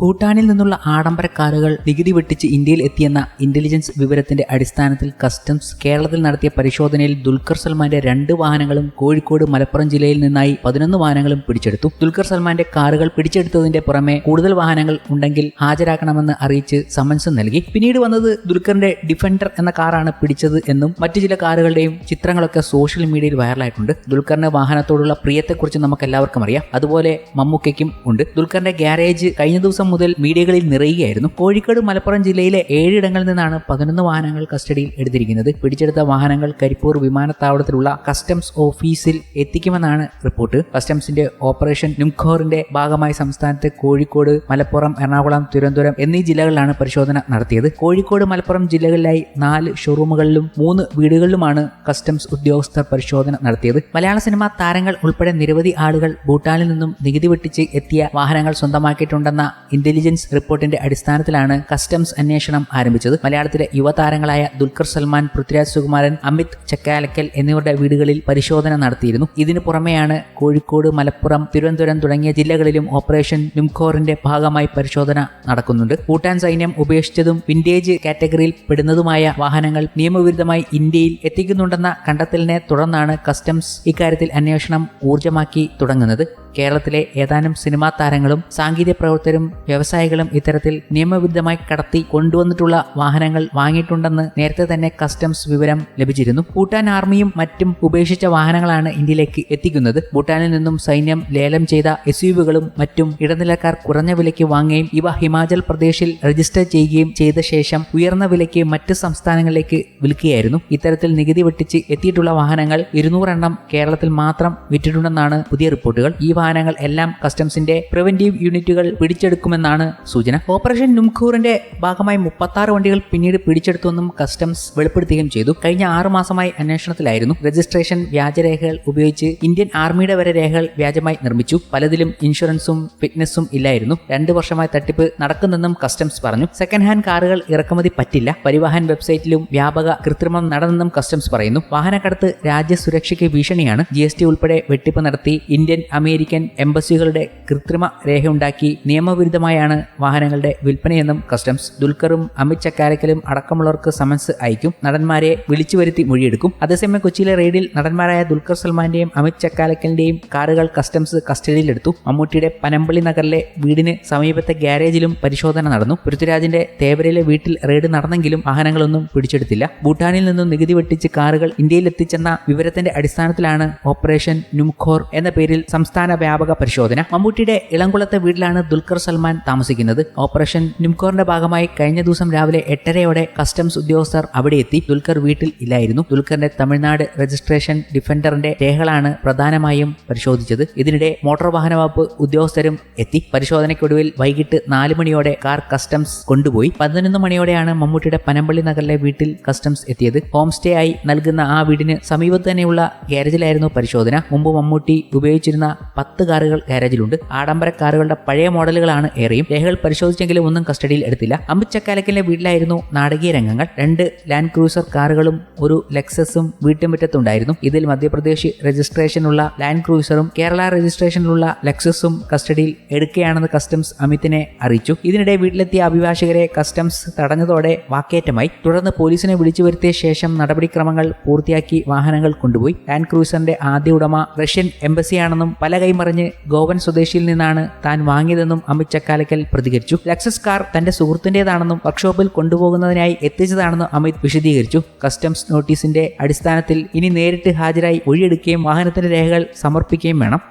ഭൂട്ടാനിൽ നിന്നുള്ള ആഡംബര കാറുകൾ നികുതി വെട്ടിച്ച് ഇന്ത്യയിൽ എത്തിയെന്ന ഇന്റലിജൻസ് വിവരത്തിന്റെ അടിസ്ഥാനത്തിൽ കസ്റ്റംസ് കേരളത്തിൽ നടത്തിയ പരിശോധനയിൽ ദുൽഖർ സൽമാന്റെ രണ്ട് വാഹനങ്ങളും കോഴിക്കോട് മലപ്പുറം ജില്ലയിൽ നിന്നായി പതിനൊന്ന് വാഹനങ്ങളും പിടിച്ചെടുത്തു. ദുൽഖർ സൽമാന്റെ കാറുകൾ പിടിച്ചെടുത്തതിന്റെ പുറമെ കൂടുതൽ വാഹനങ്ങൾ ഉണ്ടെങ്കിൽ ഹാജരാക്കണമെന്ന് അറിയിച്ച് സമൻസ് നൽകി. പിന്നീട് വന്നത് ദുൽഖറിന്റെ ഡിഫൻഡർ എന്ന കാറാണ് പിടിച്ചത് എന്നും മറ്റു ചില കാറുകളുടെയും ചിത്രങ്ങളൊക്കെ സോഷ്യൽ മീഡിയയിൽ വൈറലായിട്ടുണ്ട് ദുൽഖറിന്റെ വാഹനത്തോടുള്ള പ്രിയത്തെക്കുറിച്ച് നമുക്ക് എല്ലാവർക്കും അറിയാം. അതുപോലെ മമ്മൂക്കയ്ക്കും ഉണ്ട്. ദുൽഖറിന്റെ ഗ്യാരേജ് കഴിഞ്ഞ ദിവസം മുതൽ മീഡിയകളിൽ നിറയുകയായിരുന്നു. കോഴിക്കോട് മലപ്പുറം ജില്ലയിലെ ഏഴിടങ്ങളിൽ നിന്നാണ് പതിനൊന്ന് വാഹനങ്ങൾ കസ്റ്റഡിയിൽ എടുത്തിരിക്കുന്നത്. പിടിച്ചെടുത്ത വാഹനങ്ങൾ കരിപ്പൂർ വിമാനത്താവളത്തിലുള്ള കസ്റ്റംസ് ഓഫീസിൽ എത്തിക്കുമെന്നാണ് റിപ്പോർട്ട്. കസ്റ്റംസിന്റെ ഓപ്പറേഷൻ നുംഖോറിന്റെ ഭാഗമായി സംസ്ഥാനത്തെ കോഴിക്കോട് മലപ്പുറം എറണാകുളം തിരുവനന്തപുരം എന്നീ ജില്ലകളിലാണ് പരിശോധന നടത്തിയത്. കോഴിക്കോട് മലപ്പുറം ജില്ലകളിലായി നാല് ഷോറൂമുകളിലും മൂന്ന് വീടുകളിലുമാണ് കസ്റ്റംസ് ഉദ്യോഗസ്ഥർ പരിശോധന നടത്തിയത്. മലയാള സിനിമാ താരങ്ങൾ ഉൾപ്പെടെ നിരവധി ആളുകൾ ഭൂട്ടാനിൽ നിന്നും നികുതി വെട്ടിച്ച് എത്തിയ വാഹനങ്ങൾ സ്വന്തമാക്കിയിട്ടുണ്ടെന്ന ഇന്റലിജൻസ് റിപ്പോർട്ടിന്റെ അടിസ്ഥാനത്തിലാണ് കസ്റ്റംസ് അന്വേഷണം ആരംഭിച്ചത്. മലയാളത്തിലെ യുവതാരങ്ങളായ ദുൽഖർ സൽമാൻ പൃഥ്വിരാജ് സുകുമാരൻ അമിത് ചക്കാലക്കൽ എന്നിവരുടെ വീടുകളിൽ പരിശോധന നടത്തിയിരുന്നു. ഇതിനു പുറമെയാണ് കോഴിക്കോട് മലപ്പുറം തിരുവനന്തപുരം തുടങ്ങിയ ജില്ലകളിലും ഓപ്പറേഷൻ നുംഖോറിന്റെ ഭാഗമായി പരിശോധന നടക്കുന്നുണ്ട്. ഭൂട്ടാൻ സൈന്യം ഉപേക്ഷിച്ചതും വിന്റേജ് കാറ്റഗറിയിൽ പെടുന്നതുമായ വാഹനങ്ങൾ നിയമവിരുദ്ധമായി ഇന്ത്യയിൽ എത്തിക്കുന്നുണ്ടെന്ന കണ്ടെത്തലിനെ തുടർന്നാണ് കസ്റ്റംസ് ഇക്കാര്യത്തിൽ അന്വേഷണം ഊർജമാക്കി തുടങ്ങുന്നത്. കേരളത്തിലെ ഏതാനും സിനിമാ താരങ്ങളും സാങ്കേതിക പ്രവർത്തകരും വ്യവസായികളും ഇത്തരത്തിൽ നിയമവിരുദ്ധമായി കടത്തി കൊണ്ടുവന്നിട്ടുള്ള വാഹനങ്ങൾ വാങ്ങിയിട്ടുണ്ടെന്ന് നേരത്തെ തന്നെ കസ്റ്റംസ് വിവരം ലഭിച്ചിരുന്നു. ഭൂട്ടാൻ ആർമിയും മറ്റും ഉപേക്ഷിച്ച വാഹനങ്ങളാണ് ഇന്ത്യയിലേക്ക് എത്തിക്കുന്നത്. ഭൂട്ടാനിൽ നിന്നും സൈന്യം ലേലം ചെയ്ത എസ് മറ്റും ഇടനിലക്കാർ കുറഞ്ഞ വിലയ്ക്ക് വാങ്ങുകയും ഇവ ഹിമാചൽ പ്രദേശിൽ രജിസ്റ്റർ ചെയ്യുകയും ചെയ്ത ശേഷം ഉയർന്ന വിലയ്ക്ക് മറ്റ് സംസ്ഥാനങ്ങളിലേക്ക് വിൽക്കുകയായിരുന്നു. ഇത്തരത്തിൽ നികുതി വെട്ടിച്ച് എത്തിയിട്ടുള്ള വാഹനങ്ങൾ ഇരുന്നൂറെണ്ണം കേരളത്തിൽ മാത്രം വിറ്റിട്ടുണ്ടെന്നാണ് പുതിയ റിപ്പോർട്ടുകൾ. ഈ വാഹനങ്ങൾ എല്ലാം കസ്റ്റംസിന്റെ പ്രിവന്റീവ് യൂണിറ്റുകൾ പിടിച്ചെടുക്കുമെന്നാണ് സൂചന. ഓപ്പറേഷൻ നുംഖൂറിന്റെ ഭാഗമായി മുപ്പത്തി വണ്ടികൾ പിന്നീട് പിടിച്ചെടുത്തുവെന്നും കസ്റ്റംസ് വെളിപ്പെടുത്തുകയും ചെയ്തു. കഴിഞ്ഞ ആറു മാസമായി അന്വേഷണത്തിലായിരുന്നു. രജിസ്ട്രേഷൻ വ്യാജരേഖകൾ ഉപയോഗിച്ച് ഇന്ത്യൻ ആർമിയുടെ വരെ രേഖകൾ വ്യാജമായി നിർമ്മിച്ചു. പലതിലും ഇൻഷുറൻസും ഫിറ്റ്നസും ഇല്ലായിരുന്നു. രണ്ടു വർഷമായി തട്ടിപ്പ് നടക്കുന്നെന്നും കസ്റ്റംസ് പറഞ്ഞു. സെക്കൻഡ് ഹാൻഡ് കാറുകൾ ഇറക്കുമതി പറ്റില്ല. പരിവാഹൻ വെബ്സൈറ്റിലും വ്യാപക കൃത്രിമം നടന്നെന്നും കസ്റ്റംസ് പറയുന്നു. വാഹനക്കടത്ത് രാജ്യസുരക്ഷയ്ക്ക് ഭീഷണിയാണ്. ജി ഉൾപ്പെടെ വെട്ടിപ്പ് നടത്തി ഇന്ത്യൻ അമേരിക്കൻ എംബസികളുടെ കൃത്രിമ രേഖയുണ്ടാക്കി നിയമവിരുദ്ധമായാണ് വാഹനങ്ങളുടെ വിൽപ്പനയെന്നും കസ്റ്റംസ് ദുൽഖറും അമിത് ചക്കാരക്കലും അടക്കമുള്ളവർക്ക് സമൻസ് അയക്കും. നടന്മാരെ വിളിച്ചു വരുത്തി മൊഴിയെടുക്കും. അതേസമയം കൊച്ചിയിലെ റെയ്ഡിൽ നടന്മാരായ ദുൽഖർ സൽമാന്റെയും അമിത് ചക്കാലക്കലിന്റെയും കാറുകൾ കസ്റ്റംസ് കസ്റ്റഡിയിലെടുത്തു. മമ്മൂട്ടിയുടെ പനമ്പള്ളി നഗറിലെ വീടിന് സമീപത്തെ ഗ്യാരേജിലും പരിശോധന നടന്നു. പൃഥ്വിരാജിന്റെ തേവരയിലെ വീട്ടിൽ റെയ്ഡ് നടന്നെങ്കിലും വാഹനങ്ങളൊന്നും പിടിച്ചെടുത്തില്ല. ഭൂട്ടാനിൽ നിന്നും നികുതി വെട്ടിച്ച് കാറുകൾ ഇന്ത്യയിൽ എത്തിച്ചെന്ന വിവരത്തിന്റെ അടിസ്ഥാനത്തിലാണ് ഓപ്പറേഷൻ നുംഖോർ എന്ന പേരിൽ സംസ്ഥാന വ്യാപക പരിശോധന. മമ്മൂട്ടിയുടെ ഇളംകുളത്തെ വീട്ടിലാണ് ദുൽഖർ സൽമാൻ താമസിക്കുന്നത്. ഓപ്പറേഷൻ നിംകോറിന്റെ ഭാഗമായി കഴിഞ്ഞ ദിവസം രാവിലെ എട്ടരയോടെ കസ്റ്റംസ് ഉദ്യോഗസ്ഥർ അവിടെ എത്തി ദുൽഖർ വീട്ടിൽ ഇല്ലായിരുന്നു. ദുൽഖറിന്റെ തമിഴ്നാട് രജിസ്ട്രേഷൻ ഡിഫൻഡറിന്റെ രേഖകളാണ് പ്രധാനമായും പരിശോധിച്ചത്. ഇതിനിടെ മോട്ടോർ വാഹന വകുപ്പ് ഉദ്യോഗസ്ഥരും എത്തി. പരിശോധനയ്ക്കൊടുവിൽ വൈകിട്ട് നാല് മണിയോടെ കാർ കസ്റ്റംസ് കൊണ്ടുപോയി. പതിനൊന്ന് മണിയോടെയാണ് മമ്മൂട്ടിയുടെ പനമ്പള്ളി നഗറിലെ വീട്ടിൽ കസ്റ്റംസ് എത്തിയത്. ഹോം സ്റ്റേ ആയി നൽകുന്ന ആ വീടിന് സമീപത്ത് തന്നെയുള്ള ഗ്യാരേജിലായിരുന്നു പരിശോധന. മുമ്പ് മമ്മൂട്ടി ഉപയോഗിച്ചിരുന്ന പത്ത് കാറുകൾ ഗാരേജിലുണ്ട്. ആഡംബര കാറുകളുടെ പഴയ മോഡലുകളാണ് ഏറെയും. രേഖകൾ പരിശോധിച്ചെങ്കിലും ഒന്നും കസ്റ്റഡിയിൽ എടുത്തില്ല. അമിത് ചക്കാലക്കിന്റെ വീട്ടിലായിരുന്നു നാടകീയ രംഗങ്ങൾ. രണ്ട് ലാൻഡ് ക്രൂസർ കാറുകളും ഒരു ലെക്സസും വീട്ടുമുറ്റത്തുണ്ടായിരുന്നു. ഇതിൽ മധ്യപ്രദേശ് രജിസ്ട്രേഷനുള്ള ലാൻഡ് ക്രൂസറും കേരള രജിസ്ട്രേഷനിലുള്ള ലെക്സസും കസ്റ്റഡിയിൽ എടുക്കുകയാണെന്ന് കസ്റ്റംസ് അമിതിനെ അറിയിച്ചു. ഇതിനിടെ വീട്ടിലെത്തിയ അഭിഭാഷകരെ കസ്റ്റംസ് തടഞ്ഞതോടെ വാക്കേറ്റമായി. തുടർന്ന് പോലീസിനെ വിളിച്ചു വരുത്തിയ ശേഷം നടപടിക്രമങ്ങൾ പൂർത്തിയാക്കി വാഹനങ്ങൾ കൊണ്ടുപോയി. ലാൻഡ് ക്രൂസറിന്റെ ആദ്യ ഉടമ റഷ്യൻ എംബസിയാണെന്നും പല കൈമറിഞ്ഞ് ഗോവൻ സ്വദേശിയിൽ നിന്നാണ് താൻ വാങ്ങിയതെന്നും അമിത് ചക്കാലക്കൽ പ്രതികരിച്ചു. ലക്സസ് കാർ തന്റെ സുഹൃത്തിന്റേതാണെന്നും വർക്ക്ഷോപ്പിൽ കൊണ്ടുപോകുന്നതിനായി എത്തിച്ചതാണെന്നും അമിത് വിശദീകരിച്ചു. കസ്റ്റംസ് നോട്ടീസിന്റെ അടിസ്ഥാനത്തിൽ ഇനി നേരിട്ട് ഹാജരായി ഒഴിയെടുക്കുകയും വാഹനത്തിന്റെ രേഖകൾ സമർപ്പിക്കുകയും വേണം.